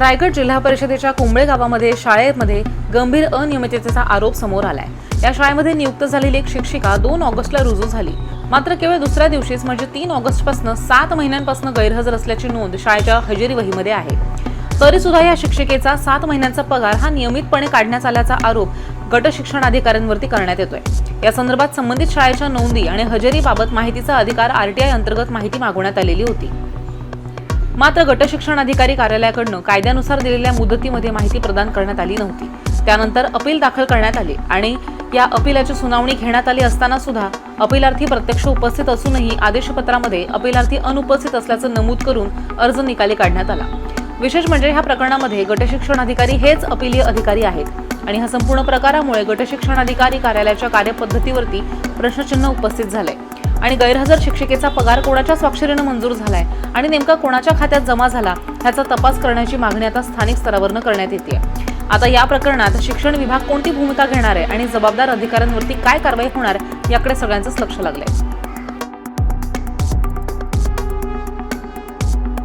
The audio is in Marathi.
रायगड जिल्हा परिषदेच्या कुंबळे गावामध्ये शाळेमध्ये गंभीर अनियमिततेचा आरोप समोर आलाय. या शाळेमध्ये नियुक्त झालेली एक शिक्षिका दोन ऑगस्टला रुजू झाली. मात्र केवळ दुसऱ्या दिवशीच म्हणजे तीन ऑगस्टपासून सात महिन्यांपासून गैरहजर असल्याची नोंद शाळेच्या हजेरी वहीमध्ये आहे. तरी सुद्धा या शिक्षिकेचा सात महिन्यांचा पगार हा नियमितपणे काढण्यात आल्याचा आरोप गट शिक्षण अधिकाऱ्यांवरती करण्यात येतोय. या संदर्भात संबंधित शाळेच्या नोंदी आणि हजेरीबाबत माहितीचा अधिकार आरटीआय अंतर्गत माहिती मागवण्यात आलेली होती. मात्र गटशिक्षण अधिकारी कार्यालयाकडनं कायद्यानुसार दिलेल्या मुदतीमध्ये माहिती प्रदान करण्यात आली नव्हती. त्यानंतर अपील दाखल करण्यात आले आणि या अपिलाची सुनावणी घेण्यात आली असताना सुद्धा अपिलार्थी प्रत्यक्ष उपस्थित असूनही आदेशपत्रामध्ये अपिलार्थी अनुपस्थित असल्याचं नमूद करून अर्ज निकाली काढण्यात आला. विशेष म्हणजे ह्या प्रकरणामध्ये गटशिक्षण अधिकारी हेच अपिलीय अधिकारी आहेत आणि ह्या संपूर्ण प्रकारामुळे गटशिक्षण अधिकारी कार्यालयाच्या कार्यपद्धतीवरती प्रश्नचिन्ह उपस्थित झालंय. आणि गैरहजर शिक्षिकेचा पगार कोणाच्या स्वाक्षरीनं मंजूर झालाय? आणि नेमका कोणाच्या खात्यात जमा झाला? ह्याचा तपास करण्याची मागणी आता स्थानिक स्तरावरनं करण्यात येते आता या प्रकरणात शिक्षण विभाग कोणती भूमिका घेणार आहे? आणि जबाबदार अधिकाऱ्यांवरती काय कारवाई होणार? याकडे सगळ्यांचंच लक्ष लागलंय.